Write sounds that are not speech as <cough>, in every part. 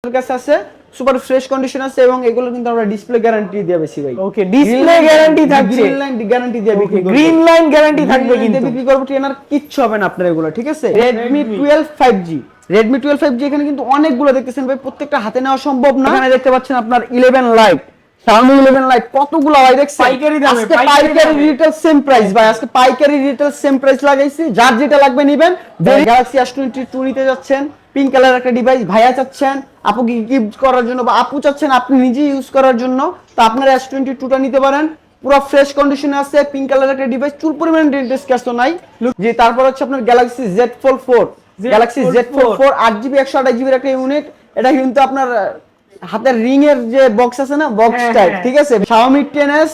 আমাদের কাছে আছে? সুপার ফ্রেশ কন্ডিশন আছে এবং এগুলো কিন্তু আমরা ডিসপ্লে গ্যারান্টি দিয়ে বেশি ভাই। ওকে ডিসপ্লে গ্যারান্টি থাকছে। গ্রিন লাইন গ্যারান্টি দিয়ে বিক্রি করব। গ্রিন লাইন গ্যারান্টি থাকবে Green line দিয়ে কিন্তু। বিক্রি করব ট্রেনার কিচ্ছু হবে না আপনার এগুলো ঠিক আছে? Redmi 12 5G Redmi 12 5G এখানে কিন্তু অনেকগুলো দেখতেছেন ভাই প্রত্যেকটা হাতে নেওয়া সম্ভব না। এখানে দেখতে পাচ্ছেন আপনার 11 লাইট Xiaomi 11 লাইট কতগুলো ভাই দেখছেন? পাইকারি দামে, আজকে পাইকারি পাইকারি রিটেল সেম প্রাইস ভাই আজকে পাইকারি রিটেল সেম প্রাইস লাগাইছি। যার যেটা লাগবে নেবেন। গ্যালাক্সি S22 নিতে যাচ্ছেন। পিঙ্ক কালার একটা ডিভাইস ভাইয়া চাচ্ছেন। আপুকে গিফট করার জন্য বা আপু চাচ্ছেন আপনি নিজে ইউজ করার জন্য। তো আপনারা S22 টা নিতে পারেন। পুরো ফ্রেশ কন্ডিশনে আছে পিঙ্ক কালার একটা ডিভাইস চুল পরিমাণ ডেন্টেস ক্যাশ তো নাই। তারপর হচ্ছে আপনার Galaxy Z Fold 4 Galaxy Z Fold 4 8 GB একশো আঠাশ জিবির একটা ইউনিট এটা কিন্তু আপনার হাতের রিং এর যে বক্স আছে না বক্স হ্যাঁ, টাইপ হ্যাঁ। ঠিক আছে Xiaomi 10s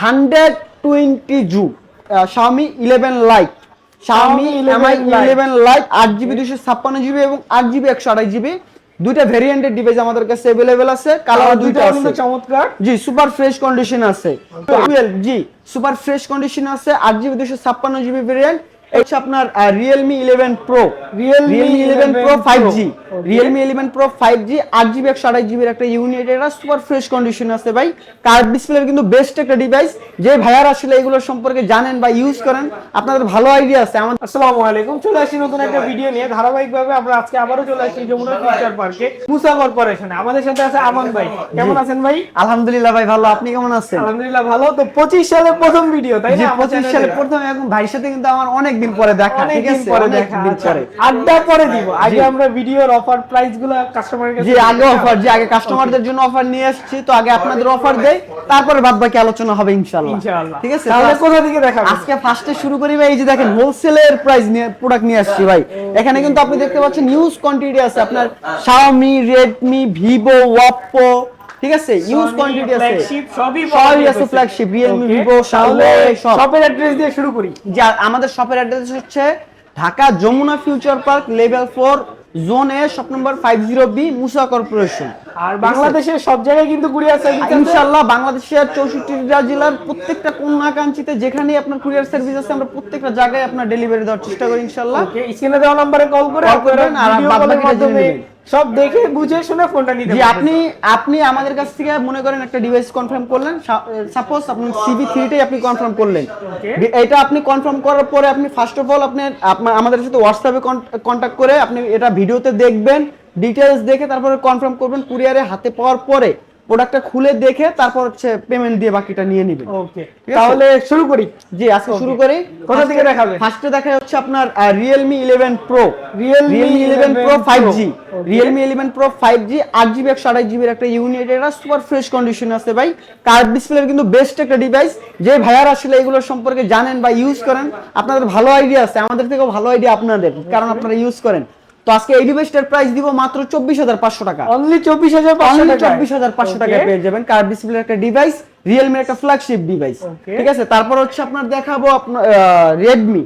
120 জু আহ, Xiaomi 11 Lite Xiaomi Xiaomi Mi 11 11 Lite 8 GB 256 GB এবং 8 জিবি 128 জিবি দুইটা ভেরিয়েন্টের ডিভাইস আমাদের কাছে अवेलेबल আছে কালার দুইটা দুইটা আছে চমৎকার জি সুপার ফ্রেশ কন্ডিশন আছে twelve G super fresh condition আছে আট জিবি দুশো ছাপ্পান্ন জিবি ভেরিয়েন্ট হচ্ছে আপনার Realme eleven Pro Realme eleven Pro five G Realme eleven Pro five G আট জিবি একশো আঠাশ জিবির একটা ইউনিট এটা সুপার ফ্রেশ কন্ডিশন আছে ভাই। কার্ড ডিসপ্লের কিন্তু বেস্ট একটা ডিভাইস যে ভাইয়ার আসলে এগুলো সম্পর্কে জানেন বা ইউজ করেন আপনাদের ভালো আইডিয়া আছে। আসসালামু আলাইকুম। চলে আসছি নতুন একটা ভিডিও নিয়ে। ধারাবাহিকভাবে আমরা আজকে আবারও চলে আসছি যমুনা ফিউচার পার্কে মুসা কর্পোরেশনে আমাদের সাথে আছে আমান ভাই। কেমন আছেন ভাই? আলহামদুলিল্লাহ ভাই ভালো। আপনি কেমন আছেন? আলহামদুলিল্লাহ ভালো। তো পঁচিশ সালের প্রথম ভিডিও তাই না? পঁচিশ সালে প্রথম। এখন ভাইয়ের সাথে কিন্তু আমার অনেক দিন পরে দেখা ঠিক আছে? পরে দেখা আচ্ছা, পরে। আড্ডা পরে দিব। আগে আমরা ভিডিওর অফার প্রাইসগুলো কাস্টমারের কাছে জি আগে অফার জি আগে কাস্টমারদের জন্য অফার নিয়ে আসছি তো আগে আপনাদের অফার দেই তারপরে বাদ বাকি আলোচনা হবে ইনশাআল্লাহ। ইনশাআল্লাহ। ঠিক আছে? তাহলে কোথা থেকে দেখাবেন? আজকে ফার্স্টে শুরু করি ভাই এই যে দেখেন হোলসেলের প্রাইস নিয়ে প্রোডাক্ট নিয়ে আসছি ভাই। এখানে কিন্তু আপনি দেখতে পাচ্ছেন নিউজ কোয়ান্টিটি আছে আপনার Xiaomi Redmi Vivo Oppo ঠিক আছে? ইউজ কোয়ান্টিটি আছে। সবই সবই আছে ফ্ল্যাগশিপ Realme Vivo তাহলে Xiaomi সব শপের অ্যাড্রেস দিয়ে শুরু করি। যা আমাদের শপের অ্যাড্রেস হচ্ছে Dhaka Jamuna future park level four zone A shop number five zero B Musa corporation আর বাংলাদেশের সব জায়গায় কিন্তু কুরিয়ার সার্ভিস আছে। ইনশাল্লাহ বাংলাদেশের চৌষট্টিটা জেলার প্রত্যেকটা কোনাকাঞ্চিতে যেখানেই আপনার কুরিয়ার সার্ভিস আছে আমরা প্রত্যেকটা জায়গায় আপনার ডেলিভারি দেওয়ার চেষ্টা করি ইনশাল্লাহ ওকে স্ক্রিনে দেওয়া নম্বরে কল করে আপনারা করবেন আর বাদ বাকিটা জেনে নেবেন। সব দেখে বুঝে শুনে ফোনটা নিতে জি আপনি আপনি আমাদের কাছ থেকে মনে করেন একটা ডিভাইস কনফার্ম করলেন। সাপোজ আপনি সিবি থ্রিটাই আপনি কনফার্ম করলেন। এটা আপনি কনফার্ম করার পরে আপনি ফার্স্ট অফ অল আপনি আমাদের সাথে হোয়াটসঅ্যাপে কন্ট্যাক্ট করে আপনি এটা ভিডিওতে দেখবেন ডিটেলস দেখে তারপরে কনফার্ম করবেন কুরিয়ারে হাতে পাওয়ার পরে। প্রোডাক্টটা খুলে দেখে তারপর হচ্ছে পেমেন্ট দিয়ে বাকিটা নিয়ে নেবেন ওকে তাহলে শুরু করি? জি আজকে শুরু করি। কোথা থেকে দেখাবে? ফার্স্টে দেখা হচ্ছে আপনার Realme 11 Pro. Realme eleven Pro five G আট জিবি একশো আঠাশ জিবির একটা ইউনিট এটা সুপার ফ্রেশ কন্ডিশন আছে ভাই। কার্ড ডিসপ্লের কিন্তু বেস্ট একটা ডিভাইস যে ভাইয়ার আসলে এগুলো সম্পর্কে জানেন বা ইউজ করেন আপনাদের ভালো আইডিয়া আছে। আমাদের থেকেও ভালো আইডিয়া আপনাদের কারণ আপনারা ইউজ করেন। তো আজকে এই ডিভাইসটার প্রাইস দিব মাত্র চব্বিশ হাজার পাঁচশো টাকা। অনলি চব্বিশ হাজার পাঁচশো অনলি টাকা চব্বিশ হাজার পাঁচশো টাকায় পেয়ে যাবেন কার্ড ডিসপ্লের একটা ডিভাইস রিয়েলমির একটা ফ্ল্যাগশিপ ডিভাইস ঠিক আছে? তারপর হচ্ছে আপনার দেখাবো আপনার Redmi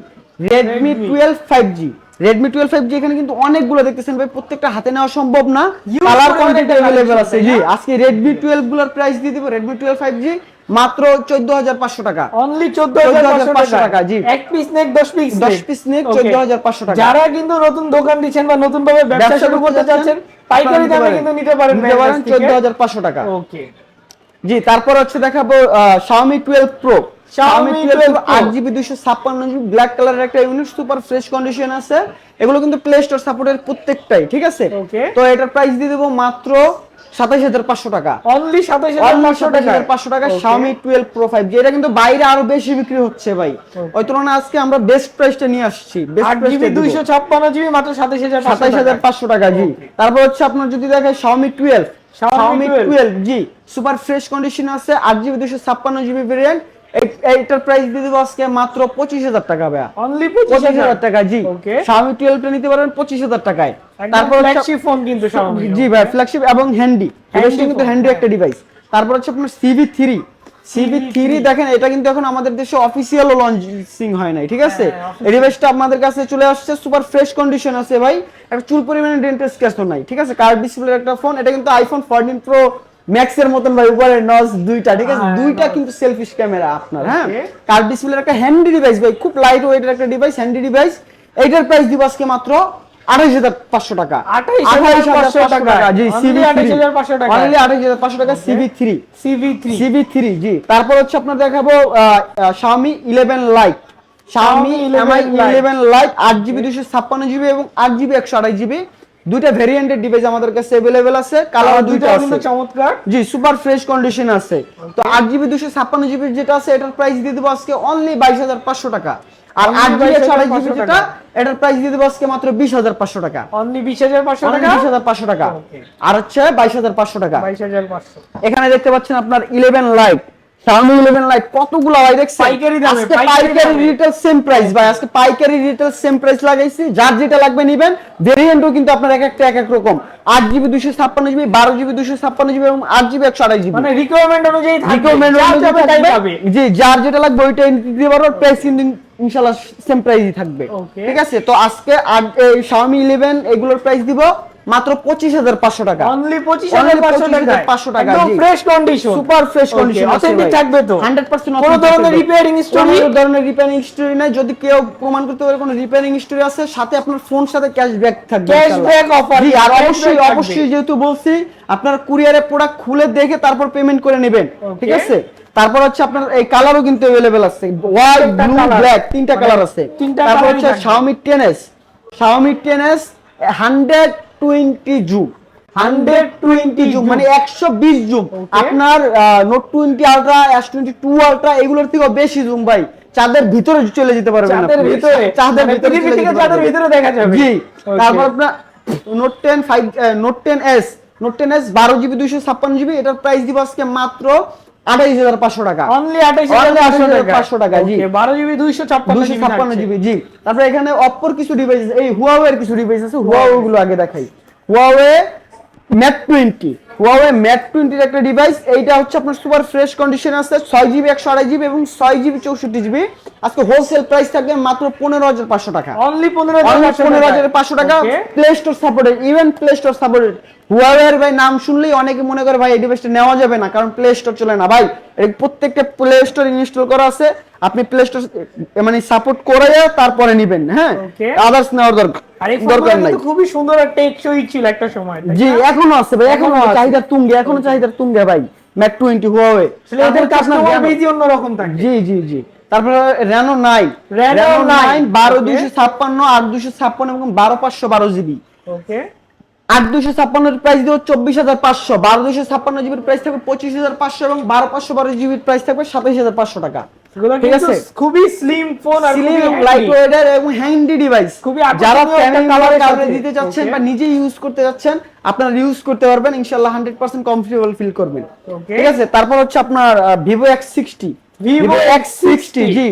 Redmi twelve five G Redmi twelve five G এখানে কিন্তু অনেকগুলো দেখতেছেন ভাই প্রত্যেকটা হাতে নেওয়া সম্ভব না। কালার কোয়ান্টিটি অ্যাভেলেবল আছে। জি আজকে রেডমি টুয়েলভগুলোর প্রাইস দিয়ে দিব রেডমি টুয়েলভ ফাইভ জি মাত্র চোদ্দ হাজার পাঁচশো টাকা। অনলি চোদ্দ 14,500 হাজার টাকা, জি। এক পিস নেক দশ পিস দশ পিস নিয়ে চোদ্দ হাজার পাঁচশো টাকা। যারা কিন্তু নতুন দোকান দিচ্ছেন বা নতুন ভাবে ব্যবসা শুরু করতে চাচ্ছেন পাইকারি দামে কিন্তু নিতে পারেন নিতে পারেন চোদ্দ হাজার পাঁচশো টাকা। ওকে জি তারপর হচ্ছে দেখাবো Xiaomi 12 Pro Xiaomi Xiaomi 12 12 Pro। 8 GB 256 GB black কালারের একটা ইউনিট সুপার ফ্রেশ কন্ডিশন আছে। এগুলো কিন্তু প্লে স্টোর সাপোর্টের প্রত্যেকটাই ঠিক আছে? তো এটার প্রাইস দিয়ে দেবো মাত্র 27500 টাকা। অনলি সাতাশ অনলি হাজার পাঁচশো টাকা Okay. Xiaomi 12 Pro 5G এটা কিন্তু বাইরে আরও বেশি বিক্রি হচ্ছে ভাই। ওই তুলনায় আজকে আমরা বেস্ট প্রাইসটা নিয়ে আসছি। দুইশো ছাপ্পান্ন জিবি মাত্র সাতাইশ হাজার সাতাইশ হাজার পাঁচশো টাকা জি। তারপর হচ্ছে আপনার যদি দেখেন Xiaomi 12 Xiaomi twelve 12 12 G. Super fresh condition আছে আট জিবি দুশো ছাপ্পান্ন জিবি ভেরিয়েন্ট এইটার প্রাইস দিয়ে দেবো আজকে মাত্র পঁচিশ হাজার টাকা ভাইয়া। অনলি পঁচিশ হাজার? টাকা জি। Okay. Xiaomi 12 টা নিতে পারবেন পঁচিশ হাজার টাকায়। তারপর ফ্ল্যাগশিপ ফোন কিন্তু জি ভাই ফ্ল্যাগশিপ এবং হ্যান্ডি কিন্তু হ্যান্ডি একটা ডিভাইস তারপর হচ্ছে আপনার সিভি থ্রি সিভি থ্রি দেখেন এটা কিন্তু এখন আমাদের দেশে অফিসিয়াল লঞ্চিং হয় নাই ঠিক আছে? হ্যাঁ, এই ডিভাইসটা আপনাদের কাছে চলে আসছে সুপার ফ্রেশ কন্ডিশন আছে ভাই। একটা চুল পরিমাণে ডেন্টাল স্ক্র্যাচ তো নাই ঠিক আছে? কার্ড ডিসপ্লের একটা ফোন এটা কিন্তু আইফোন 14 প্রো ম্যাক্স এর মতন ভাই উপরে নজ দুইটা ঠিক আছে? হ্যাঁ, দুইটা কিন্তু সেলফিশ ক্যামেরা আপনার হ্যাঁ? কার ডিসপ্লের একটা হ্যান্ডি ডিভাইস ভাই খুব লাইট ওয়েটের একটা ডিভাইস হ্যান্ডি ডিভাইস এইটার প্রাইস দিব আজকে মাত্র আঠাইশ হাজার পাঁচশো টাকা। 28,500 টাকা। জি Only সিবি 28,500 টাকা। অনলি আঠাইশ হাজার পাঁচশো টাকা CB three CV three CB three G. তারপর হচ্ছে আপনার দেখাবো Xiaomi eleven lite Xiaomi 11 MI Lite। Eleven lite আট জিবি দুশো ছাপ্পান্ন জিবি এবং আট জিবি একশো আঠাশ জিবি দুইটা ভেরিয়েন্টের ডিভাইস আমাদের কাছে অ্যাভেলেবেল আছে কালার দুইটা আছে। চমৎকার। জি সুপার ফ্রেশ কন্ডিশন আছে। তো আট জিবি দুশো ছাপ্পান্ন জিবি যেটা আছে এটার প্রাইস দিয়ে দেবো আজকে অনলি বাইশ হাজার পাঁচশো টাকা। আর Only আট জিবি একশো আঠাশ 22,500 জিবি যেটা এটার প্রাইস দিয়ে দেবো আজকে মাত্র বিশ হাজার পাঁচশো টাকা। অনলি বিশ হাজার পাঁচশো টাকা? বিশ হাজার পাঁচশো টাকা। আর হচ্ছে বাইশ হাজার পাঁচশো টাকা। বাইশ হাজার পাঁচশো। এখানে দেখতে পাচ্ছেন আপনার ইলেভেন লাইট 11 লাইট কতগুলো ভাই দেখছেন? পাইকারি দামে, পাইকারি রিটেল সেম প্রাইস ভাই আজকে পাইকারি রিটেল সেম প্রাইস লাগাইছি। যার যেটা লাগবে নেবেন ভেরিয়েন্টও কিন্তু আপনার এক একটা এক এক রকম। জিবি দুশো ছাপ্পান্ন জিবি বারো জিবি দুশো ছাপ্পান্ন জিবি এবং আট জিবি একশো আঠাশ জিবি মানে রিকোয়ারমেন্ট অনুযায়ী থাকবে। রিকমেন্ড যা যাবে তাই পাবে জি যার যেটা লাগবে ওইটাই দিতে পারব প্রাইস কিন্তু ইনশাআল্লাহ সেম প্রাইসই থাকবে। ঠিক আছে? তো আজকে এই Xiaomi 11 এগুলোর প্রাইস দিব। মাত্র পঁচিশ হাজার পাঁচশো টাকা অনলি পঁচিশ Only হাজার পাঁচশো 25,500 টাকা পাঁচশো টাকা, একদম জি। Fresh condition super fresh condition authentic থাকবে তো 100% কোনো authentic ধরনের থাকবে। রিপেয়ারিং স্টোরি কোনো ধরনের রিপেয়ারিং হিস্টরি নাই যদি কেউ প্রমাণ করতে পারে কোনো রিপেয়ারিং হিস্টরি আছে সাথে আপনার ফোন সাথে ক্যাশব্যাক থাকবে Cashback ইনশাআল্লাহ। offer, জি আর cashback অবশ্যই থাকবে। অবশ্যই যেহেতু বলছি আপনার কুরিয়ারে প্রোডাক্ট খুলে দেখে তারপর পেমেন্ট করে নেবেন Okay. ঠিক আছে তারপর হচ্ছে আপনার এই কালারও কিন্তু अवेलेबल আছে হোয়াইট তিনটা ব্লু colour। ব্ল্যাক তিনটা মানে কালার আছে তিনটা তারপর colour-ই হচ্ছে থাকবে। Xiaomi 10s Xiaomi 10s 120 zoom 120 zoom মানে 120 জুম আপনার নোট 20 আলট্রা S22 আলট্রা এগুলোর থেকেও বেশি জুম ভাই। চাঁদের ভিতরে চলে যেতে পারবেন চাঁদের ভিতরে? চাঁদের মানে ভিতরে চাঁদের ভিতরে দেখা যাবে। জি। তারপর আপনার note 10 5 note 10s note 10s 12 GB 256 GB এটার প্রাইস দিব আজকে মাত্র 28500 টাকা। অনলি আঠাইশ হাজার পাঁচশো টাকা, জি। বারো জিবি দুইশো ছাপ্পান্ন জিবি জি। তারপরে এখানে অপর কিছু ডিভাইস এই হুয়াওয়ের কিছু ডিভাইস আছে হুয়াওয়ে গুলো আগে দেখাই। Huawei Mate twenty Huawei Mate টোয়েন্টির একটা ডিভাইস এইটা হচ্ছে আপনার সুপার ফ্রেশ কন্ডিশন আছে ছয় জিবি একশো আড়াই জিবি এবং ছয় জিবি চৌষট্টি জিবি আজকে হোলসেল প্রাইস থাকবে মাত্র পনেরো হাজার পাঁচশো টাকা। অনলি পনেরো পনেরো হাজার পাঁচশো টাকা। Play Store supported even Play Store supported হুয়াওয়ের ভাই নাম শুনলেই অনেকে মনে করে ভাই এই ডিভাইসটা নেওয়া যাবে না কারণ প্লে স্টোর চলে না। ভাই এর প্রত্যেকটা প্লে স্টোর ইনস্টল করা আছে। আপনি প্লে স্টোর মানে সাপোর্ট করে তারপরে নেবেন হ্যাঁ? আদার্স নেওয়ার দরকার দরকার নাই। খুবই সুন্দর একটা টেকসই ছিল একটা সময় জি এখনও আছে ভাই এখনও। চাহিদার তুঙ্গে এখনও চাহিদার তুঙ্গে ভাই। ম্যাট টোয়েন্টি হুয়াওয়ে এদের কাস্টমার বেজি অন্যরকম থাকে। জি জি জি। তারপরে রেনো Reno রেনো নাইন 9, বারো. দুইশো ছাপ্পান্ন আট দুইশো ছাপ্পান্ন এবং বারো পাঁচশো বারো জিবি। ওকে আট দুশো ছাপ্পান্নের প্রাইস দেবো চব্বিশ হাজার পাঁচশো বারো দুশো ছাপ্পান্ন জিবির প্রাইস থাকবে পঁচিশ হাজার পাঁচশো এবং বারো পাঁচশো বারো জিবির প্রাইস থাকবে সাতাইশ হাজার পাঁচশো টাকা। ঠিক আছে? খুবই স্লিম ফোন আর এবং হ্যান্ডি ডিভাইস খুবই যারা ফ্যামিলি। দিতে চাচ্ছেন বা নিজে ইউজ করতে যাচ্ছেন আপনারা ইউজ করতে পারবেন ইনশাআল্লাহ হান্ড্রেড পার্সেন্ট কমফোর্টেবল ফিল করবেন। ঠিক আছে? তারপর হচ্ছে আপনার Vivo X sixty Vivo X sixty X60 G.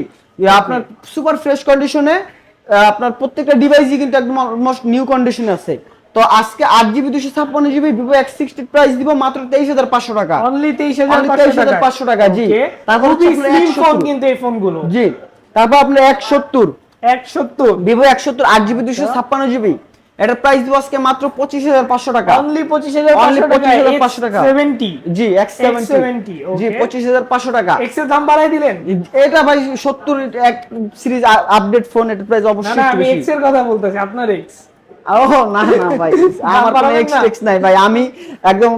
আপনার সুপার ফ্রেশ কন্ডিশনে আপনার প্রত্যেকটা ডিভাইসই কিন্তু একদম অলমোস্ট নিউ কন্ডিশনে আছে। তো আজকে আট জিবি দুশো ছাপ্পান্ন জিবি ভিভো এক্স সিক্সটির প্রাইস দিব মাত্র তেইশ হাজার পাঁচশো টাকা। অনলি তেইশ হাজার 23,500 টাকা, জি। তারপর খুবই হচ্ছে আপনার স্লিম 170 ফোন কিন্তু এই ফোনগুলো জি। তারপর আপনার এক সত্তর। এক সত্তর। ভিভো একসত্তর আট জিবি দুশো ছাপ্পান্ন জিবি। এটার প্রাইস দিব আজকে মাত্র পঁচিশ হাজার পাঁচশো টাকা। অনলি পঁচিশ হাজার Only পাঁচশো টাকা 25,500 টাকা। Seventy. G X X70, seventy G পঁচিশ হাজার পাঁচশো টাকা। এক্সের দাম বাড়াই দিলেন? এটা ভাই সত্তর এক সিরিজ আপডেট ফোন এটার প্রাইস অবশ্যই আমি। এক্সের কথা বলতেছি আপনার এক্স ও না না ভাই <laughs> আমার কোনো নাই ভাই আমি একদম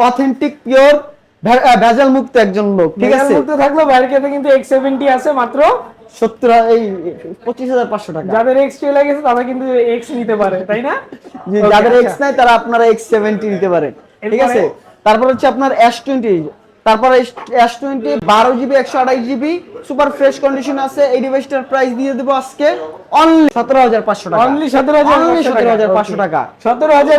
অথেন্টিক পিওর ভেজাল মুক্ত একজন লোক ঠিক আছে? মুক্ত থাকল কিন্তু এক্স সেভেন্টি আছে মাত্র সত্তর এই পঁচিশ হাজার পাঁচশো টাকা। যাদের এক্স চলে গেছে তারা কিন্তু এক্স নিতে পারে তাই না? যাদের আচ্ছা। এক্স নাই তারা আপনারা এক্স সেভেন্টি নিতে পারেন ঠিক আছে? তারপর হচ্ছে আপনার এস টোয়েন্টি তারপর এস টোয়েন্টি বারো জিবি একশো আড়াই জিবি সুপার ফ্রেশ কন্ডিশন আছে এই ডিভাইসটার প্রাইস দিয়ে দেবো আজকে অনলি সতেরো হাজার পাঁচশো টাকা। অনলি সতেরো হাজার Only 17,500 টাকা। সতেরো হাজার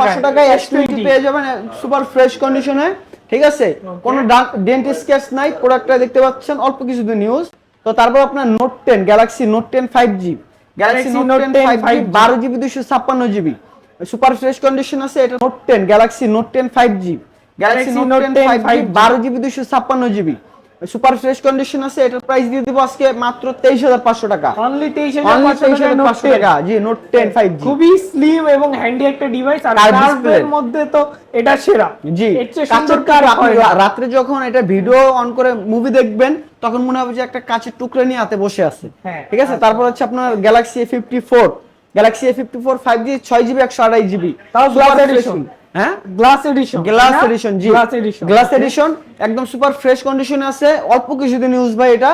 পাঁচশো টাকা। এস টোয়েন্টি পেয়ে যাবেন সুপার ফ্রেশ কন্ডিশনে ঠিক আছে? কোনো ডেন্ট স্কেচ নাই প্রোডাক্টটা দেখতে পাচ্ছেন অল্প কিছু নিউজ তো তারপর আপনার Note ten Galaxy Note ten five G Galaxy Note ten five বারো জিবি দুশো ছাপ্পান্ন জিবি সুপার ফ্রেশ কন্ডিশন আছে এটা Note ten Galaxy Note ten five G Galaxy Note 10 five 5G বারো জিবি দুশো ছাপ্পান্ন জিবি সুপার ফ্রেশ কন্ডিশন আছে এটার প্রাইস দিয়ে দিব আজকে মাত্র তেইশ হাজার পাঁচশো টাকা। অনলি তেইশ হাজার অনলি পাঁচশো তেইশ টাকায় হাজার Note পাঁচশো 10 টাকা। জি নোট টেন ফাইভ জি খুবই স্লিম এবং হ্যান্ডি একটা ডিভাইস আর কার্ভের মধ্যে তো এটা সেরা। জি কাঁচের কার কার আপনি না। রা- রাত্রে যখন এটা ভিডিও অন করে মুভি দেখবেন তখন মনে হবে যে একটা কাঁচের টুকরা নিয়ে হাতে বসে আছে। হ্যাঁ, ঠিক আছে? তারপর হচ্ছে আপনার Galaxy fifty four Galaxy A fifty four five G ছয় জিবি একশো আড়াই জিবি তাও glass edition। হ্যাঁ? গ্লাস এডিশন গ্লাস এডিশন জি। গ্লাস এডিশন গ্লাস এডিশন একদম সুপার ফ্রেশ কন্ডিশনে আছে। অল্প কিছুদিন ইউজ ভাই এটা।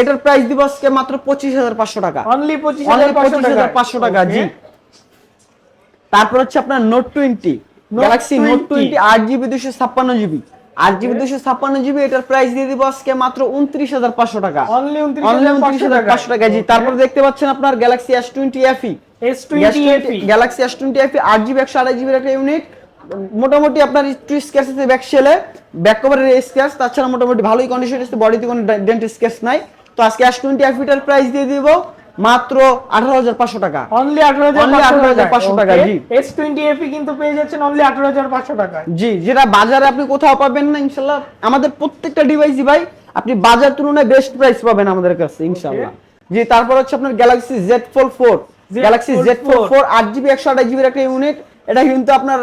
এটার প্রাইস দিব আজকে মাত্র পঁচিশ হাজার পাঁচশো টাকা। অনলি 25500 অনলি পঁচিশ হাজার পাঁচশো টাকা জি। তারপর হচ্ছে আপনার Note twenty Note Galaxy Note 20 twenty আট জিবি দুশো ছাপ্পান্ন জিবি আট জিবি দুশো ছাপ্পান্ন জিবি এটার প্রাইস দিয়ে দিব আজকে মাত্র উনত্রিশ হাজার পাঁচশো টাকা। অনলি অনলি 29500 উনত্রিশ হাজার পাঁচশো টাকা জি। তারপর দেখতে পাচ্ছেন আপনার Galaxy S twenty FE S20 FE Galaxy S twenty FE আট জিবি একশো আড়াই জিবির একটা ইউনিট মোটামুটি আপনার একটু স্কেচ আছে ব্যাক সেলে ব্যাক কভারের স্কেচ তাছাড়া মোটামুটি ভালোই কন্ডিশন আছে বডিতে কোনো ডেন্ট স্কেচ নাই। তো আজকে এস টোয়েন্টি এফিটার প্রাইস দিয়ে দিব মাত্র আঠারো হাজার পাঁচশো টাকা। অনলি Only 18500 টাকা, জি। S20 FE কিন্তু পেয়ে যাচ্ছেন অনলি 18500 টাকায়। জি যেটা বাজারে আপনি কোথাও পাবেন না ইনশাল্লাহ। আমাদের প্রত্যেকটা ডিভাইসই ভাই আপনি বাজার তুলনায় বেস্ট প্রাইস পাবেন আমাদের কাছে ইনশাল্লাহ। জি তারপর হচ্ছে আপনার Galaxy Z four four Galaxy Z four four আট জিবি একশো আঠাশ জিবির একটা ইউনিট এটা কিন্তু আপনার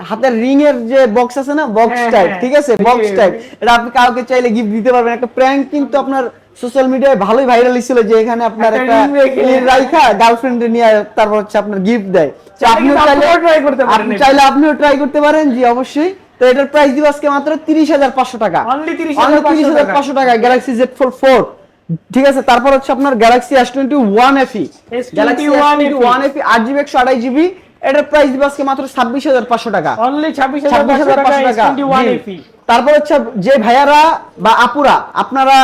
হাতের রিং এর যে বক্স আছে না বক্স হ্যাঁ, টাইপ হ্যাঁ। ঠিক আছে? বক্স টাইপ এটা আপনি কাউকে চাইলে গিফট দিতে পারবেন। একটা প্র্যাঙ্ক কিন্তু আপনার সোশ্যাল মিডিয়ায় ভালোই ভাইরাল ছিল যে এখানে আপনার একটা রাইখা গার্লফ্রেন্ড নিয়ে তারপর হচ্ছে আপনার গিফট দেয়। তো চাইলে আপনিও চাইলে আপনিও আপনি চাইলে ট্রাই করতে পারেন জি অবশ্যই। তো এটার প্রাইস দিব আজকে মাত্র তিরিশ হাজার পাঁচশো টাকা। অনলি তিরিশ 30500 হাজার টাকা। পাঁচশো টাকা গ্যালাক্সি জেড ফোর ফোর ঠিক আছে? তারপর হচ্ছে আপনার Galaxy S twenty one FE S21 Galaxy one FE আট জিবি একশো আড়াই জিবি এটার প্রাইস দিব আজকে মাত্র ছাব্বিশ হাজার পাঁচশো টাকা। অনলি ছাব্বিশ হাজার পাঁচশো টাকা S21 জি। FE তারপর হচ্ছে যে ভাইয়ারা বা আপুরা আপনারা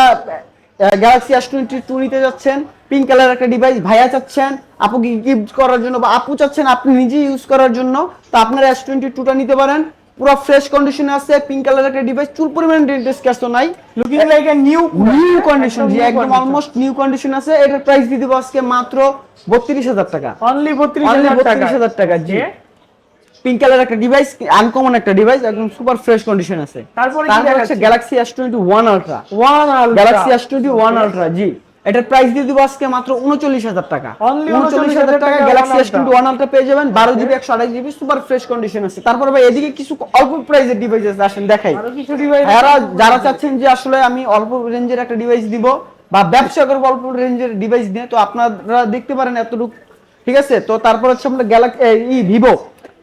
গ্যালাক্সি এস টোয়েন্টি টু নিতে যাচ্ছেন পিঙ্ক কালার একটা ডিভাইস ভাইয়া চাচ্ছেন আপুকে গিফট করার জন্য বা আপু চাচ্ছেন আপনি নিজে ইউজ করার জন্য তো আপনারা এস টোয়েন্টি টুটা নিতে পারেন। পুরো ফ্রেশ কন্ডিশনে আছে পিঙ্ক কালার একটা ডিভাইস চুল পরিমাণ ডেন্টেস ক্যাশ তো নাই। Looking like a new new condition জি একদম অলমোস্ট নিউ কন্ডিশন আছে এটার প্রাইস দিয়ে দেবো আজকে মাত্র বত্রিশ হাজার টাকা। অনলি Only 32000 টাকা 32,000 জি। পিঙ্ক কালার একটা ডিভাইস আনকমন একটা ডিভাইস একদম সুপার ফ্রেশ কন্ডিশন আছে। তারপরে কি দেখাচ্ছে? Galaxy S twenty one Ultra one Ultra Galaxy S twenty one Ultra জি। এটার প্রাইস দিয়ে দিব আজকে মাত্র উনচল্লিশ হাজার টাকা। উনচল্লিশ হাজার টাকা Galaxy S twenty one Ultra পেয়ে যাবেন বারো জিবি একশো আঠাশ জিবি সুপার ফ্রেশ কন্ডিশন আছে। তারপরে ভাই এদিকে কিছু অল্প প্রাইসের ডিভাইস আছে আসেন দেখাই। যারা যারা চাচ্ছেন যে আসলে আমি অল্প রেঞ্জের একটা ডিভাইস দিব বা ব্যবসা করব অল্প রেঞ্জের ডিভাইস দিয়ে তো আপনারা দেখতে পারেন এতটুকু। ঠিক আছে? তো তারপর হচ্ছে আপনার গ্যালাক্সি ই Vivo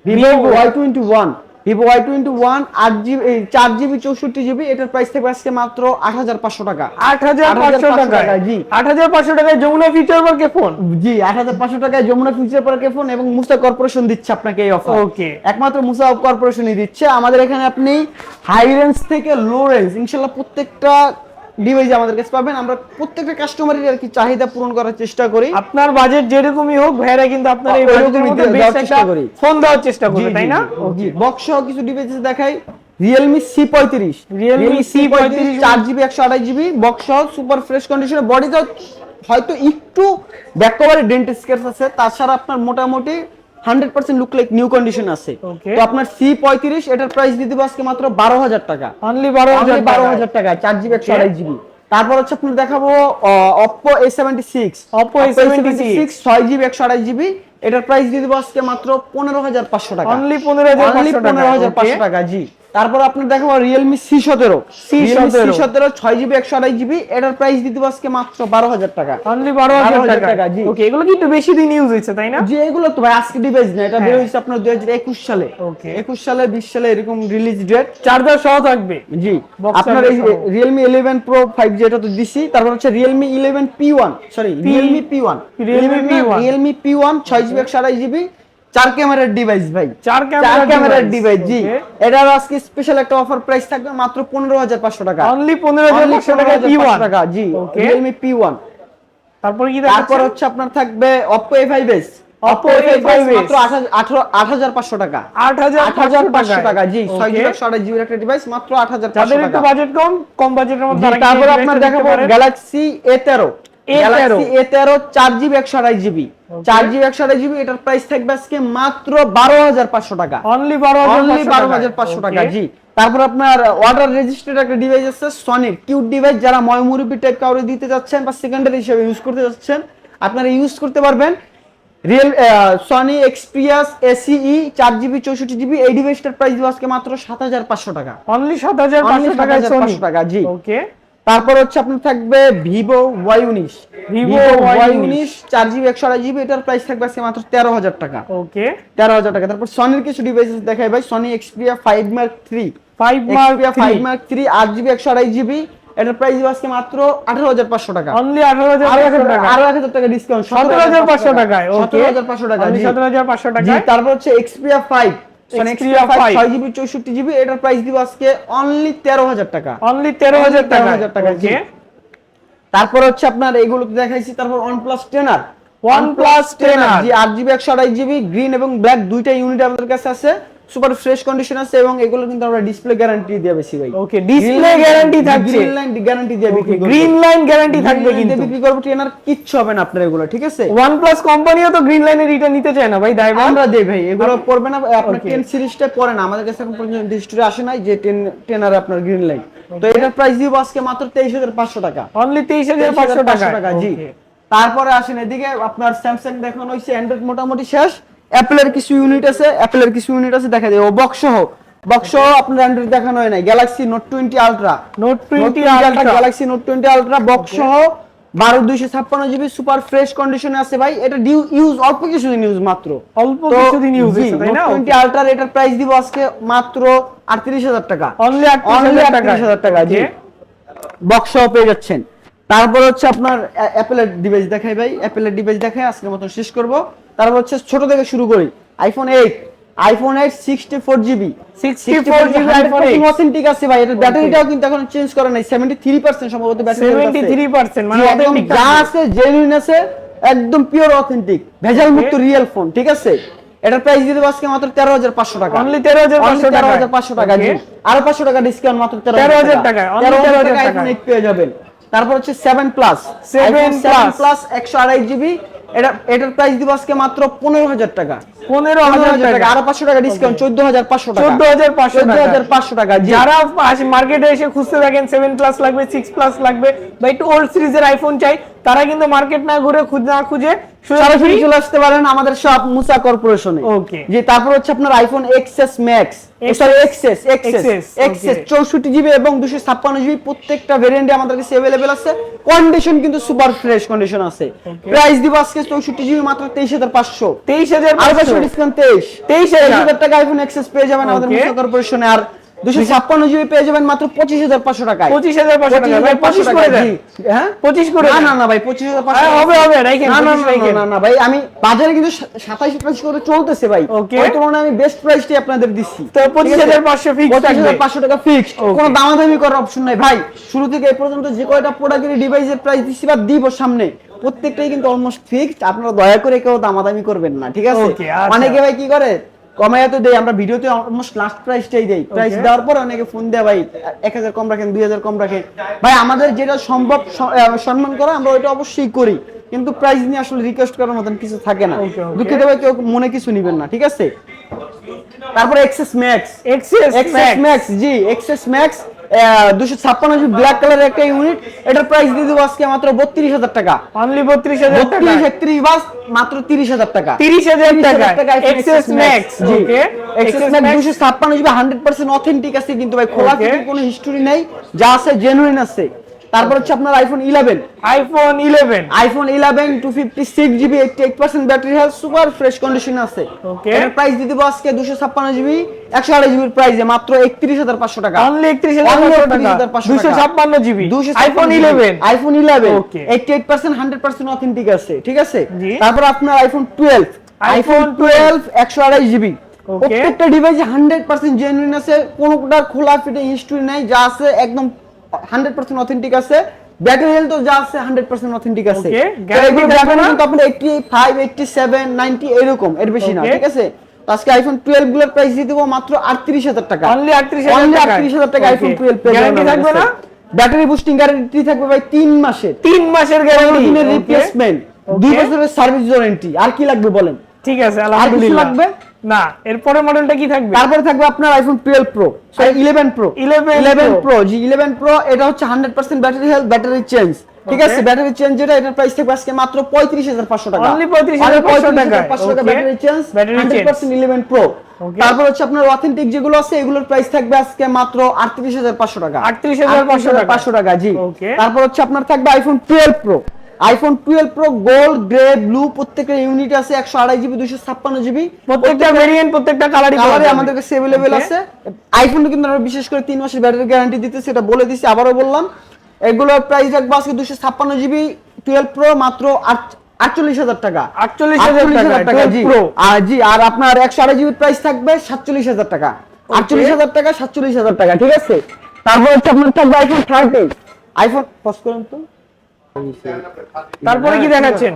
Vivo Y twenty one Vivo Y twenty one আট জিবি চার জিবি চৌষট্টি জিবি এটার প্রাইস থেকে আজকে মাত্র আট হাজার পাঁচশো টাকা। আট হাজার পাঁচশো টাকা জি। 8500 টাকায় যমুনা ফিচার পার্কে ফোন জি আট হাজার পাঁচশো টাকায় যমুনা ফিউচার পার্কে ফোন এবং মুসা কর্পোরেশন দিচ্ছে আপনাকে এই অফার ওকে একমাত্র মুসা কর্পোরেশনই দিচ্ছে। আমাদের এখানে আপনি হাই রেঞ্জ থেকে লো রেঞ্জ ইনশাল্লাহ প্রত্যেকটা ডিভাইস আমাদের কাছে পাবেন। আমরা প্রত্যেকটা কাস্টমারের আর কি চাহিদা পূরণ করার চেষ্টা করি। আপনার বাজেট যেরকমই হোক ভাইরা কিন্তু আপনার এই বাজেটের মধ্যে দেওয়ার চেষ্টা করি। ফোন দেওয়ার চেষ্টা করবে তাই না? বক্স সহ কিছু ডিভাইস দেখাই। রিয়েলমি সি পঁয়ত্রিশ। Realme C35 চার জিবি একশো আঠাশ জিবি বক্স সহ সুপার ফ্রেশ কন্ডিশনে বডিতে হয়তো একটু ব্যাক কভারে ডেন্ট স্কেচ আছে তাছাড়া আপনার মোটামুটি hundred percent look like new condition আছে। তো আপনার সি পঁয়ত্রিশ এটার প্রাইস দিয়ে দিব আজকে মাত্র বারো হাজার টাকা। অনলি 12000 বারো টাকা হাজার টাকা চার জিবি একশো আঠাশ জিবি তারপর হচ্ছে আপনার দেখাবো Oppo A seventy six Oppo A76 ছয় জিবি একশো আঠাশ জিবি এটার প্রাইস দিয়ে দিব আজকে মাত্র পনেরো হাজার পাঁচশো টাকা। অনলি হাজার 15500 টাকা 15,500 টাকা জি। তারপর আপনার দেখাবো রিয়েলমি সি সতেরো। সি সতেরো। ছয় জিবি একশো আড়াই জিবি এটার প্রাইস দিতে আজকে মাত্র বারো হাজার টাকা। অনলি 12000 12,000 টাকা? জি। ওকে এগুলো কি একটু বেশি দিন ইউজ হয়েছে তাই না? যে এগুলো তো ভাই আজকে ডিভাইস না এটা হ্যাঁ। বের হয়েছে আপনার দুই হাজার একুশ সালে। Okay. একুশ সালে বিশ সালে এরকম রিলিজ ডেট চার্জার সহ থাকবে। জি। আপনার এই Realme eleven Pro five G এটা তো দিছি। তারপর হচ্ছে Realme eleven P one sorry Realme P one Realme P1 Realme P one ছয় জিবি একশো আড়াই জিবি চার ক্যামেরার ডিভাইস ভাই। চার চার ক্যামেরা ক্যামেরার ডিভাইস জি. এটার আজকে স্পেশাল একটা অফার প্রাইস থাকবে মাত্র পনেরো হাজার পাঁচশো টাকা। অনলি Only 15500 টাকা 15,500 P1 টাকা জি। পি ওয়ান তারপর কি তারপর হচ্ছে আপনার থাকবে Oppo অপো এ A5s মাত্র আট হাজার পাঁচশো টাকা। 8500 আট হাজার পাঁচশো টাকা জি। ছয় Okay. জিবি একশো আঠাশ একটা ডিভাইস মাত্র আট হাজার যাদের একটু বাজেট কম কম বাজেটের মধ্যে তারপর আপনার দেখাবো তেরো A13 গ্যালাক্সি এ তেরো। চার জিবি একশো আড়াই জিবি চার জিবি একশো আড়াই জিবি এটার প্রাইস থাকবে আজকে মাত্র বারো হাজার পাঁচশো টাকা। অনলি 12500 অনলি বারো হাজার পাঁচশো টাকা জি। তারপর আপনার ওয়াটার রেজিস্টার্ড একটা ডিভাইস আছে সনির কিউট ডিভাইস যারা টাইপ কাউরে দিতে যাচ্ছেন বা সেকেন্ডারি হিসেবে ইউজ করতে যাচ্ছেন আপনারা ইউজ করতে পারবেন। রিয়েল সনি এক্সপিরিয়াস এসিই চার জিবি চৌষট্টি জিবি এই ডিভাইসটার প্রাইস দিব আজকে মাত্র সাত হাজার পাঁচশো টাকা। অনলি 7500 Only টাকায় 7,500 সোনি টাকা, জি। ওকে তারপর হচ্ছে আপনার থাকবে ভিভো ওয়াই উনিশ Vivo ওয়াই উনিশ চার জিবি একশো আড়াই জিবি এটার প্রাইস থাকবে আজকে মাত্র তেরো হাজার টাকা। ওকে। তেরো হাজার টাকা। তারপর সনির কিছু ডিভাইস দেখাই ভাই Sony Xperia five Mark three five Mark five Mark three আট জিবি একশো আড়াই জিবি এটার প্রাইস আজকে মাত্র আঠারো হাজার পাঁচশো টাকা। অনলি আঠারো হাজার টাকা। আরও এক হাজার টাকা ডিসকাউন্ট সতেরো হাজার পাঁচশো টাকায় সতেরো হাজার পাঁচশো টাকা। সতেরো হাজার পাঁচশো জি টাকায় তারপর হচ্ছে Xperia five Xperia Xperia 5 five ছয় জিবি চৌষট্টি জিবি এটার প্রাইস দিব আজকে অনলি তেরো হাজার টাকা। অনলি তেরো হাজার টাকা। হাজার টাকা, তারপর হচ্ছে আপনার এইগুলো দেখাইছি তারপর OnePlus টেনার OnePlus 10R জি আট জিবি একশো আড়াই জিবি গ্রিন এবং ব্ল্যাক দুইটা ইউনিট আমাদের কাছে আছে। সুপার ফ্রেশ কন্ডিশন আছে এবং এগুলো কিন্তু আমরা ডিসপ্লে গ্যারান্টি দিয়ে বেশি ভাই। ওকে ডিসপ্লে গ্যারান্টি থাকছে। গ্রিন লাইন গ্যারান্টি দিয়ে বিক্রি করব। গ্রিন লাইন গ্যারান্টি থাকবে কিন্তু। বিক্রি করব টেনার কিচ্ছু হবে না আপনার এগুলো ঠিক আছে? OnePlus কোম্পানিও তো গ্রিন লাইনের রিটার্ন নিতে চায় না ভাই দাইবা আমরা দেই ভাই এগুলো পড়বে না আপনার Okay. 10 সিরিজটা পড়ে না আমাদের কাছে এখন পর্যন্ত ডিস্ট্রিবিউটর আসে নাই যে 10 টেনার আপনার গ্রিন লাইন তো এটার প্রাইস দিব আজকে মাত্র 23500 টাকা। অনলি তেইশ হাজার পাঁচশো টাকা টাকা জি। তারপরে আসেন এদিকে আপনার স্যামসাং দেখানো হইছে অ্যান্ড্রয়েড মোটামুটি শেষ। অ্যাপেলের কিছু ইউনিট আছে অ্যাপেলের কিছু ইউনিট আছে দেখা ও বক্স সহ বক্স সহ আপনার অ্যান্ড্রয়েড দেখানো হয় নাই। Galaxy Note twenty Ultra Note twenty Galaxy Note twenty Ultra box সহ বারো দুইশো ছাপ্পান্ন জিবি সুপার ফ্রেশ কন্ডিশনে আছে ভাই। এটা ডিউ ইউজ অল্প কিছুদিন ইউজ মাত্র। অল্প কিছুদিন ইউজ হয়েছে তাই না? টোয়েন্টি আলট্রার এটার প্রাইস দিব আজকে মাত্র আটত্রিশ হাজার টাকা। অনলি আটত্রিশ হাজার টাকা জি। বক্স সহ পেয়ে যাচ্ছেন। তারপর হচ্ছে আপনার অ্যাপেলের ডিভাইস দেখাই ভাই। অ্যাপেলের ডিভাইস দেখাই আজকের মতো শেষ করব। তারপর হচ্ছে ছোট থেকে শুরু করি। IPhone eight iPhone eight sixty four GB 64 GB iPhone 8 authentic আছে ভাই? এটার ব্যাটারিটাও কিন্তু এখন চেঞ্জ করে নাই। সেভেন্টি থ্রি পার্সেন্ট সম্ভবত ব্যাটারি সেভেন্টি থ্রি পার্সেন্ট মানে একদম যা আছে। জেনুইন আছে একদম পিওর অথেন্টিক ভেজাল মুক্ত রিয়েল ফোন ঠিক আছে? এটার প্রাইস দেবো আজকে মাত্র তেরো হাজার পাঁচশো টাকা। অনলি তেরো হাজার পাঁচশো তেরো টাকা হাজার পাঁচশো টাকা আরও পাঁচশো টাকা ডিসকাউন্ট মাত্র তেরো 13,000 টাকায়, only তেরো হাজার টাকা পেয়ে যাবেন। তারপর হচ্ছে সেভেন প্লাস 7 প্লাস একশো আড়াই জিবি এটা এটার প্রাইস দিব আজকে মাত্র পনেরো হাজার টাকা। পনেরো হাজার টাকা। আরও পাঁচশো টাকা ডিসকাউন্ট চোদ্দ হাজার পাঁচশো টাকা। চোদ্দ হাজার পাঁচশো চোদ্দ টাকা। হাজার পাঁচশো টাকা যারা যারা মার্কেটে এসে খুঁজতে থাকেন সেভেন প্লাস লাগবে সিক্স প্লাস লাগবে বা একটু ওল্ড সিরিজের আইফোন চাই তারা কিন্তু মার্কেট না ঘুরে খুঁজে না খুঁজে সরাসরি চলে আসতে পারেন আমাদের সব মুসা কর্পোরেশনে Okay. যে তারপর হচ্ছে আপনার iPhone XS Max sorry XS XS XS. চৌষট্টি জিবি এবং দুশো ছাপ্পান্ন জিবি প্রত্যেকটা ভেরিয়েন্টে আমাদের কাছে অ্যাভেলেবেল আছে। কন্ডিশন কিন্তু সুপার ফ্রেশ কন্ডিশন আছে। প্রাইস দিব আজকে চৌষট্টি জিবি মাত্র তেইশ হাজার পাঁচশো। তেইশ হাজার পাঁচশো? ডিসকাউন্ট তেইশ। 23,000 হাজার। টাকা আইফোন এক্সএস পেয়ে যাবেন আমাদের. মুসা কর্পোরেশনে আর দুশো ছাপ্পান্ন জিবি পেয়ে যাবেন মাত্র পঁচিশ হাজার পাঁচশো টাকায়। পঁচিশ হাজার পাঁচশো টাকা পঁচিশ করে হ্যাঁ? পঁচিশ করে না না না ভাই পঁচিশ হাজার হবে, হবে, না না না, না না ভাই আমি বাজারে কিন্তু সাতাইশ আঠাশ করে চলতেছে ভাই। Okay. তুলনায় আমি বেস্ট প্রাইসটি আপনাদের দিচ্ছি। তো 25,500 fixed পঁচিশ হাজার পাঁচশো টাকা ফিক্সড কোনো দামাদামি করার অপশন নাই। ভাই শুরু থেকে এই পর্যন্ত যে কয়টা প্রোডাক্টের ডিভাইসের প্রাইস দিচ্ছি বা দিব সামনে প্রত্যেকটাই কিন্তু অলমোস্ট ফিক্সড আপনারা দয়া করে কেউ দামাদামি করবেন না ঠিক আছে? আচ্ছা। অনেকে ভাই কি করে? কমাইয়া তো দেই আমরা ভিডিওতে অলমোস্ট লাস্ট প্রাইসটাই দেই। প্রাইস দেওয়ার পর অনেকে ফোন দেয় ভাই এক হাজার কম রাখেন দুই হাজার কম রাখেন। ভাই আমাদের যেটা সম্ভব সম্মান করা আমরা ওইটা অবশ্যই করি। কিন্তু প্রাইস নিয়ে আসলে রিকোয়েস্ট করার মতন কিছু থাকে না. দুঃখিত ভাই কেউ মনে কিছু নিবেন না ঠিক আছে? তারপরে XS Max XS XS Max জি এক্সেস ম্যাক্স দুশো ছাপ্পান্ন জি ব্ল্যাক কালারের একটা ইউনিট এটার প্রাইস দিয়ে দেবো আজকে মাত্র বত্রিশ হাজার টাকা। অনলি বত্রিশ হাজার বত্রিশ একত্রিশ বাস মাত্র তিরিশ হাজার টাকা। তিরিশ হাজার টাকা XS Max okay XS Max দুশো ছাপ্পান্ন জিবি হান্ড্রেড পার্সেন্ট অথেন্টিক আছে কিন্তু ভাই। খোলা. কোনো হিস্টোরি নেই। যা আছে জেনুইন আছে। তারপর হচ্ছে আপনার iPhone eleven iPhone eleven iPhone eleven two fifty six GB eighty eight percent battery health super fresh condition আছে. প্রাইস দিয়ে দেবো আজকে দুশো ছাপ্পান্ন জিবি একশো আড়াই জিবির প্রাইসে মাত্র একত্রিশ হাজার পাঁচশো টাকা। অনলি একত্রিশ হাজার 31,500 দুশো ছাপ্পান্ন GB 256 iPhone eleven iPhone eleven. Eighty eight percent hundred percent authentic আছে। ঠিক আছে? তারপর আপনার আইফোন টুয়েলভ আইফোন টুয়েলভ একশো আড়াই জিবি. প্রত্যেকটা ডিভাইসে হান্ড্রেড পার্সেন্ট জেনুইন আছে। কোনোটার খোলা ফিটে হিস্ট্রি নাই যা আছে একদম হান্ড্রেড পার্সেন্ট অথেন্টিক আছে ব্যাটারি হেলথ যা আছে হান্ড্রেড পার্সেন্ট অথেন্টিক আছে। আপনার eighty five eighty seven ninety এরকম এর বেশি না ঠিক আছে? আজকে আইফোন টুয়েলভগুলোর প্রাইস দিয়ে দেবো মাত্র আটত্রিশ হাজার টাকা। অনলি আটত্রিশ অনলি হাজার টাকা আইফোন টুয়েলভ গ্যারান্টি থাকবে না ব্যাটারি বুস্টিং গ্যারান্টি থাকবে ভাই তিন মাসের। তিন মাসের পনেরো গ্যারান্টি দিনের রিপ্লেসমেন্ট দুই বছরের সার্ভিস ওয়ারেন্টি আর কি লাগবে বলেন? ঠিক আছে আর কিছু আলহামদুলিল্লাহ। লাগবে? না এরপরে মডেলটা কি থাকবে? তারপরে থাকবে আপনার iPhone twelve Pro sorry eleven Pro 11 eleven Pro। Pro জি ইলেভেন প্রো এটা হচ্ছে hundred percent battery health battery change ঠিক আছে? ব্যাটারি চেঞ্জ যেটা এটার প্রাইস থাকবে আজকে মাত্র পঁয়ত্রিশ হাজার পাঁচশো টাকা। Only 35,500 টাকায়। পাঁচশো টাকা battery change Battery hundred change। Percent eleven Pro তারপর হচ্ছে আপনার অথেন্টিক যেগুলো আছে এগুলোর প্রাইস থাকবে আজকে মাত্র আটত্রিশ হাজার পাঁচশো টাকা। 38,500 টাকা। পাঁচশো টাকা জি। তারপর হচ্ছে আপনার থাকবে iPhone twelve Pro iPhone twelve Pro gold grey blue প্রত্যেকটা ইউনিট আছে একশো আড়াই জিবি দুশো ছাপ্পান্ন জিবি প্রত্যেকটা ভেরিয়েন্ট প্রত্যেকটা কালারই কালারে আমাদের কাছে অ্যাভেলেবেল আছে। আইফোন কিন্তু আমরা বিশেষ করে তিন মাসের ব্যাটারি গ্যারান্টি দিতে সেটা বলে দিচ্ছি আবারও বললাম। এগুলোর প্রাইস রাখব আজকে দুশো ছাপ্পান্ন জিবি টুয়েলভ প্রো মাত্র আট- আটচল্লিশ হাজার টাকা। 48,000 টাকা, জি। আর জি আর আপনার একশো আড়াই জিবির প্রাইস থাকবে সাতচল্লিশ হাজার টাকা। আটচল্লিশ হাজার টাকা সাতচল্লিশ হাজার টাকা ঠিক আছে? তারপর হচ্ছে আপনার থাকবে আইফোন থার্টিন আইফোন পজ করুন তো। তারপরে কি দেখাচ্ছেন?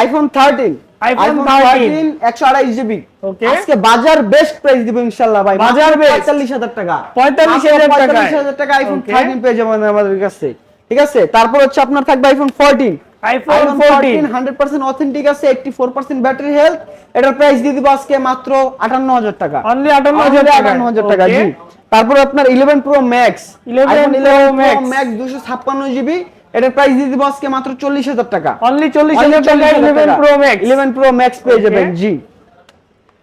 আইফোন থার্টিন iPhone 13 একশো আড়াই জিবি Okay. আজকে বাজার বেস্ট প্রাইস দিব ইনশাল্লাহ ভাই। বাজার best। পঁয়তাল্লিশ হাজার টাকা। 45,000 টাকায়। পঁয়তাল্লিশ টাকা আইফোন Okay. থার্টিন পেয়ে যাবেন আমাদের কাছে। ঠিক আছে? তারপর হচ্ছে আপনার থাকবে iPhone fourteen iPhone 14 hundred percent authentic আছে eighty four percent battery health এটার প্রাইস দিয়ে দিব আজকে মাত্র আটান্ন হাজার টাকা। অনলি 58000 টাকা আটান্ন হাজার টাকা জি। তারপর আপনার eleven Pro Max 11 Pro Max। Max দুশো ছাপ্পান্ন জিবি এটার প্রাইস দিয়ে দিব আজকে মাত্র চল্লিশ হাজার টাকা। অনলি 40000 টাকা 11 প্রো ম্যাক্স 11 প্রো ম্যাক্স পেয়ে যাবেন জি।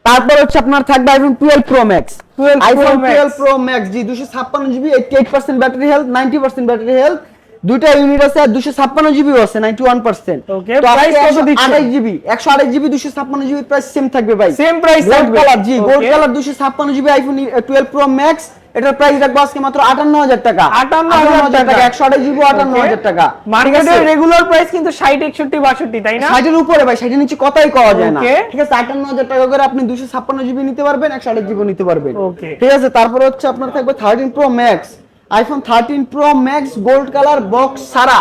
তারপর হচ্ছে আপনার থাকবে iPhone 12 Pro Max 12 Pro iPhone Max 12 Pro Max জি 256 GB 88% battery health 90% battery health দুইটা ইউনিট আছে আর 256 জিবিও আছে 91% Okay, তো price কত দিচ্ছেন? 28 GB 128 GB 256 GB price same থাকবে ভাই। Same price গোল্ড কালার জি gold. Colour 256 GB iPhone 12 Pro Max এটার প্রাইস রাখব আজকে মাত্র 58000 টাকা। 58,000 টাকা। 128 জিবি 58000 টাকা। ঠিক মার্কেটের রেগুলার প্রাইস কিন্তু 60 61 62 তাই না? ষাটের উপরে ভাই ষাটের নিচে কথাই কওয়া যায় না। ঠিক আছে আটান্ন হাজার টাকা করে আপনি দুশো ছাপ্পান্ন জিবি নিতে পারবেন একশো আঠাশ জিবি নিতে পারবেন. ঠিক আছে তারপর হচ্ছে আপনার থাকবে thirteen Pro Max iPhone thirteen Pro Max gold colour box সারা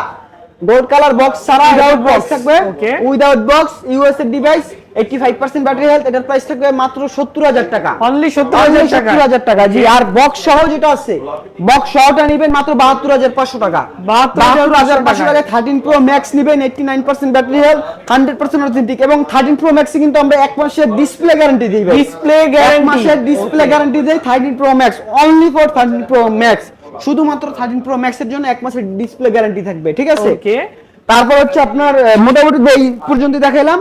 গোল্ড কালার বক্স সারা উইদাউট বক্স থাকবে without box USA device eighty five percent battery health এটার প্রাইস থাকবে মাত্র সত্তর হাজার টাকা। অনলি 70000 টাকা। 70000 টাকা জি আর বক্স সহ যেটা আছে বক্স সহটা নেবেন মাত্র বাহাত্তর হাজার পাঁচশো টাকা। 72,500 পাঁচশো টাকা। থার্টিন প্রো ম্যাক্স নেবেন eighty nine percent battery health hundred percent authentic এবং থার্টিন প্রো ম্যাক্সে কিন্তু আমরা এক মাসের ডিসপ্লে গ্যারান্টি দিই। ডিসপ্লে এক গ্যারান্টি মাসের ডিসপ্লে গ্যারান্টি দেয় thirteen Pro Max only for thirteen Pro Max শুধুমাত্র থার্টিন প্রো ম্যাক্স এর জন্য এক মাসের ডিসপ্লে গ্যারান্টি থাকবে ঠিক আছে? তারপর হচ্ছে আপনার মোটামুটি এই পর্যন্ত দেখাইলাম।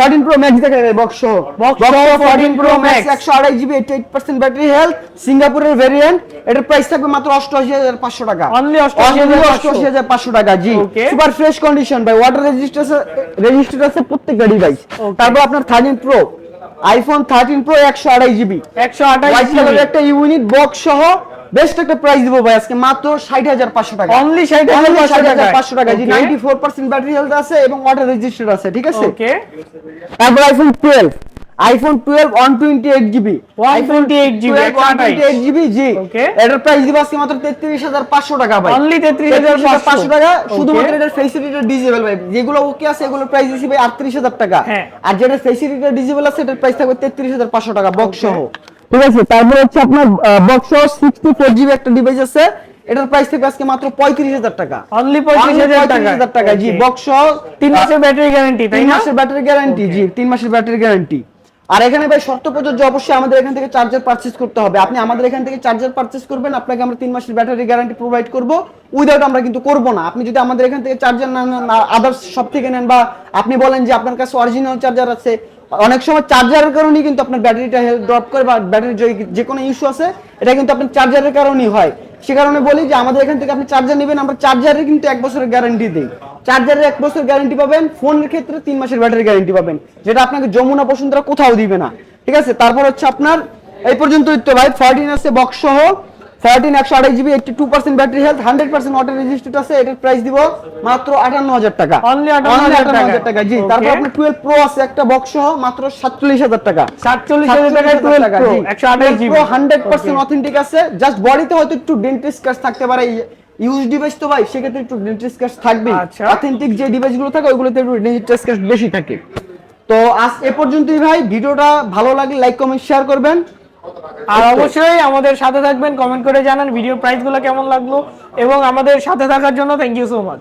13 প্রো ম্যাক্স বক্স সহ। বক্স সহ 14 14 Pro. Max 128 GB 88% battery health সিঙ্গাপুরের ভেরিয়েন্ট এটার প্রাইস থাকবে মাত্র 88500 টাকা। Only 88,500 88500 টাকা জি। সুপার ফ্রেশ কন্ডিশন ভাই ওয়াটার রেজিস্টার রেজিস্টার আছে প্রত্যেকটা ডিভাইস Okay. তারপর আপনার 13 Pro iPhone 13 Pro 128 GB 128 white GB একটা ইউনিট বক্স সহ বেস্ট একটা প্রাইস দিব ভাই আজকে মাত্র 60500 টাকা। Only 60,500 টাকা জি 94% ব্যাটারি হেলথ আছে এবং ওয়াটার রেজিস্টার আছে ঠিক আছে? ওকে তারপর iPhone 12 iPhone 12 128 GB 128 GB 128 GB জি. এটার প্রাইস দিব আজকে মাত্র 33500 টাকা ভাই। অনলি 33500 500 টাকা শুধুমাত্র এটার ফেসিলিটি ডিজেবল ভাই। যেগুলো ওকে আছে এগুলোর প্রাইস দিছি ভাই 38000 টাকা। হ্যাঁ। আর যেটা ফেসিলিটি ডিজেবল আছে এটার প্রাইস থাকবে 33500 টাকা বক্স সহ। ঠিক আছে? তারপর হচ্ছে আপনার বক্স সহ 64 জিবি একটা ডিভাইস আছে। এটার প্রাইস থাকবে আজকে মাত্র 35000 টাকা। অনলি 35000 টাকা। 35000 টাকা। জি বক্স তিন মাসের ব্যাটারি গ্যারান্টি তিন মাসের ব্যাটারি গ্যারান্টি জি তিন মাসের ব্যাটারি গ্যারান্টি আর এখানে ভাই শর্ত প্রযোজ্য অবশ্যই আমাদের এখান থেকে চার্জার পারচেজ করতে হবে। আপনি আমাদের এখান থেকে চার্জার পারচেজ করবেন আপনাকে আমরা তিন মাসের ব্যাটারি গ্যারান্টি প্রোভাইড করব। উইদাউট আমরা কিন্তু করব না। আপনি যদি আমাদের এখান থেকে চার্জার না নেন আদার্স সব থেকে নেন বা আপনি বলেন যে আপনার কাছে অরিজিনাল চার্জার আছে অনেক সময় চার্জারের কারণেই কিন্তু আপনার ব্যাটারিটা ড্রপ করে বা ব্যাটারির যে কোনো ইস্যু আছে, এটা কিন্তু আপনার চার্জারের কারণেই হয়। সে কারণে বলি যে আমাদের এখান থেকে আপনি চার্জার নেবেন, আমরা চার্জারের কিন্তু এক বছরের গ্যারান্টি দিই। চার্জারের এক বছর গ্যারান্টি পাবেন, ফোনের ক্ষেত্রে তিন মাসের ব্যাটারি গ্যারান্টি পাবেন, যেটা আপনাকে যমুনা বসুন্ধরা কোথাও দিবে না। ঠিক আছে? তারপর হচ্ছে আপনার, এই পর্যন্ত ভাই, ফোরটিন আছে বক্স সহ ফোরটিন একশো আড়াই GB eighty two percent battery health hundred percent water register আছে এটার প্রাইস দিব মাত্র আটান্ন হাজার টাকা। Only 58,000 টাকা। জি। তারপর আপনার টুয়েলভ প্রো আছে একটা বক্স সহ মাত্র সাতচল্লিশ হাজার টাকা। 47000 টাকায় 12 Pro 128 GB hundred percent authentic আছে। জাস্ট বডিতে হয়তো একটু কাজ থাকতে পারে ইউজ ডিভাইস তো ভাই সেক্ষেত্রে একটু কাজ থাকবে। আচ্ছা। অথেন্টিক যে ডিভাইসগুলো থাকে ওগুলোতে একটু কাজ বেশি থাকে। তো আজ এ পর্যন্তই ভাই ভিডিওটা ভালো লাগলে লাইক কমেন্ট শেয়ার করবেন। আর অবশ্যই আমাদের সাথে থাকবেন কমেন্ট করে জানান ভিডিও প্রাইসগুলো কেমন লাগল এবং আমাদের সাথে থাকার জন্য থ্যাংক ইউ সো মাচ